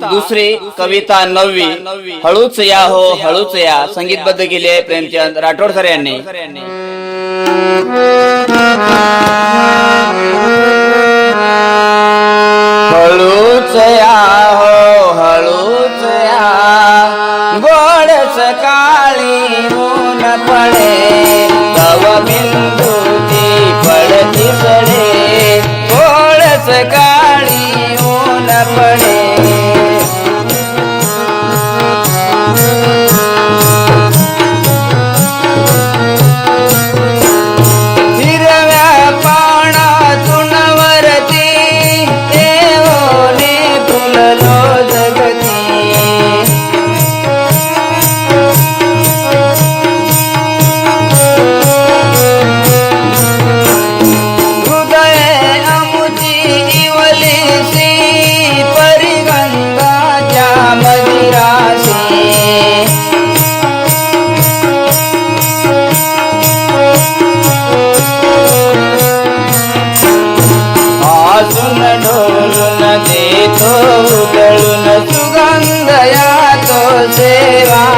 दुसरी कविता नववी. हळूच या हो हळूच या संगीतबद्ध केली आहे प्रेमचंद राठोड सर यांनी. તો ઉદળું સુગંધયા તો સેવા.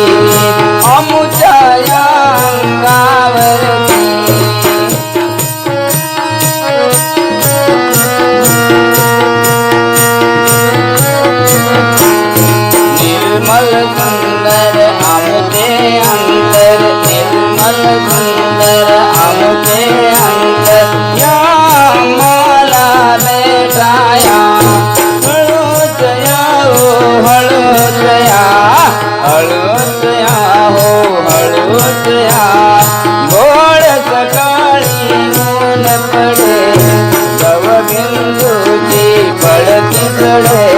ಬಳತಿದಳೆ